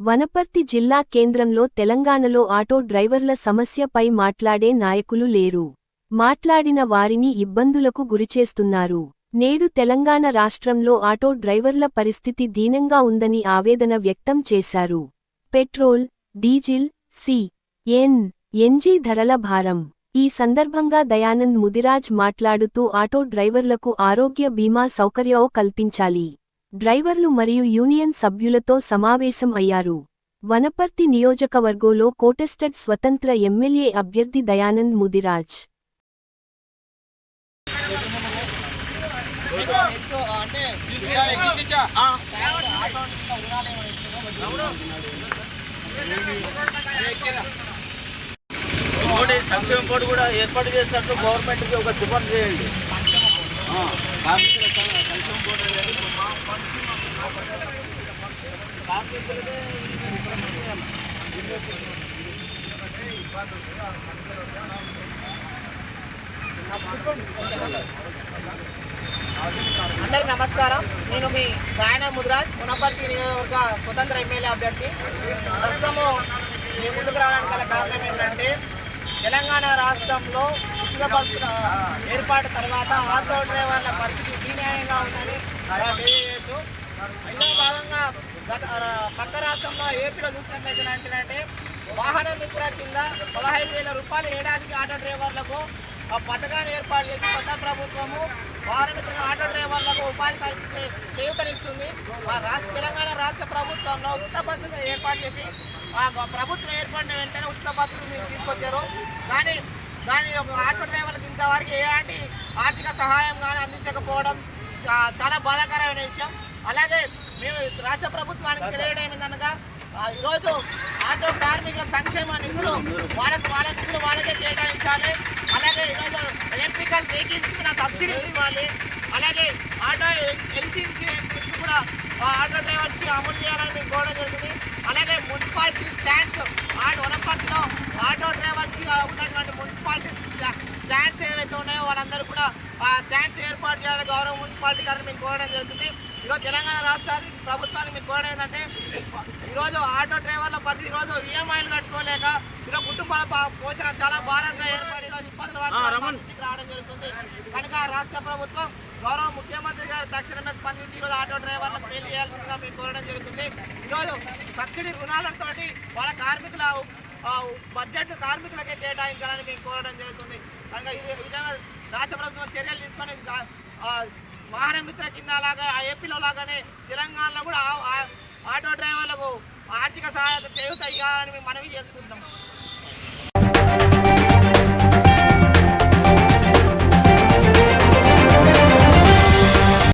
వనపర్తి జిల్లా కేంద్రంలో తెలంగాణలో ఆటో డ్రైవర్ల సమస్యపై మాట్లాడే నాయకులు లేరు. మాట్లాడిన వారిని ఇబ్బందులకు గురిచేస్తున్నారు. నేడు తెలంగాణ రాష్ట్రంలో ఆటో డ్రైవర్ల పరిస్థితి దీనంగా ఉందని ఆవేదన వ్యక్తం చేశారు. Petrol diesel C N NG ధరల భారం. ఈ సందర్భంగా దయానంద్ ముదిరాజ్ మాట్లాడుతూ ఆటో డ్రైవర్లకు ఆరోగ్య బీమా సౌకర్యం కల్పించాలి. డ్రైవర్లు మరియు యూనియన్ సభ్యులతో సమావేశం అయ్యారు. వనపర్తి నియోజకవర్గంలో కోటెస్టెడ్ స్వతంత్ర ఎమ్మెల్యే అభ్యర్థి దయానంద్ ముదిరాజ్. సంక్షేమ బోర్డు కూడా ఏర్పాటు చేసినట్టు గవర్నమెంట్కి ఒక సిఫార్సు చేయండి. కార్మికుల సంక్షేమ బోర్డు అనేది నమస్కారం. నేను మీ గాయన ముద్రాజ్ పునపర్తి నియోజకవర్గ స్వతంత్ర ఎమ్మెల్యే అభ్యర్థి. ప్రస్తుతము మీ ముందుకు రావడానికి గల కారణం ఏంటంటే తెలంగాణ రాష్ట్రంలో ఉచిత బస్సుల ఏర్పాటు తర్వాత ఆటో డ్రైవర్ల పరిస్థితి దీన్యాయంగా ఉందని మనం తెలియజేయచ్చు ఇందులో భాగంగా గత పక్క రాష్ట్రంలో ఏపీలో చూసినట్లయితే అంటే వాహన మిత్ర కింద పదహైదు వేల రూపాయలు ఏడాదికి ఆటో డ్రైవర్లకు ఆ పథకాన్ని ఏర్పాటు చేసి కొత్త ప్రభుత్వము వాహనమిత్ర ఆటో డ్రైవర్లకు ఉపాధి కల్పించే చేయూతనిస్తుంది. రాష్ట్ర తెలంగాణ రాష్ట్ర ప్రభుత్వంలో ఉచిత బస్సులు ఏర్పాటు చేసి ప్రభుత్వం ఏర్పడిన వెంటనే ఉచిత బస్సులు మీరు తీసుకొచ్చారు. కానీ ఒక ఆటో డ్రైవర్లకు ఇంతవరకు ఎలాంటి ఆర్థిక సహాయం కానీ అందించకపోవడం చాలా బాధాకరమైన విషయం. అలాగే మేము రాష్ట్ర ప్రభుత్వానికి తెలియడం ఏంటనగా ఆ, ఈరోజు ఆటో కార్మికుల సంక్షేమ నిధులు వాళ్ళకు వాళ్ళ నిధులు వాళ్ళకే కేటాయించాలి. అలాగే ఈరోజు ఎలక్ట్రికల్ వెహికల్స్ కూడా సబ్సిడీ ఇవ్వాలి. అలాగే ఆటో ఎల్సీసీ కూడా ఆటో డ్రైవర్స్కి అమలు చేయాలని మేము కోరడం జరుగుతుంది అలాగే మున్సిపాలిటీ స్టాండ్స్ ఆటో వనపర్తిలో ఆటో డ్రైవర్స్కి ఉన్నటువంటి మున్సిపాలిటీ స్టాండ్స్ ఏవైతే ఉన్నాయో వాళ్ళందరూ కూడా స్టాండ్స్ ఏర్పాటు చేయాలి గౌరవ మున్సిపాలిటీ గారిని మేము కోరడం జరుగుతుంది. ఈరోజు తెలంగాణ రాష్ట్రానికి ప్రభుత్వానికి మేము కోరడం ఏంటంటే ఈరోజు ఆటో డ్రైవర్ల పరిస్థితి ఈరోజు ఈఎంఐలు కట్టుకోలేక ఈరోజు కుటుంబాల పోషణ చాలా భారంగా ఏర్పడి ఈరోజు ఇబ్బందులు రావడం జరుగుతుంది. కనుక రాష్ట్ర ప్రభుత్వం గౌరవ ముఖ్యమంత్రి గారు తక్షణమే స్పందించి ఈరోజు ఆటో డ్రైవర్లకు పెళ్ళి చేయాల్సిందిగా మేము కోరడం జరుగుతుంది. ఈరోజు సబ్సిడీ రుణాలతోటి వాళ్ళ కార్మికుల బడ్జెట్ కార్మికులకే కేటాయించాలని మేము కోరడం జరుగుతుంది. కనుక ఈ విధంగా చర్యలు వాహనమిత్ర ఆ, మిత్ర కింద లాగా ఆ ఏపీలో లాగానే తెలంగాణలో కూడా ఆ- ఆటో డ్రైవర్లకు ఆర్థిక సహాయత చేయూత అని మేము మనవి చేసుకుంటున్నాం.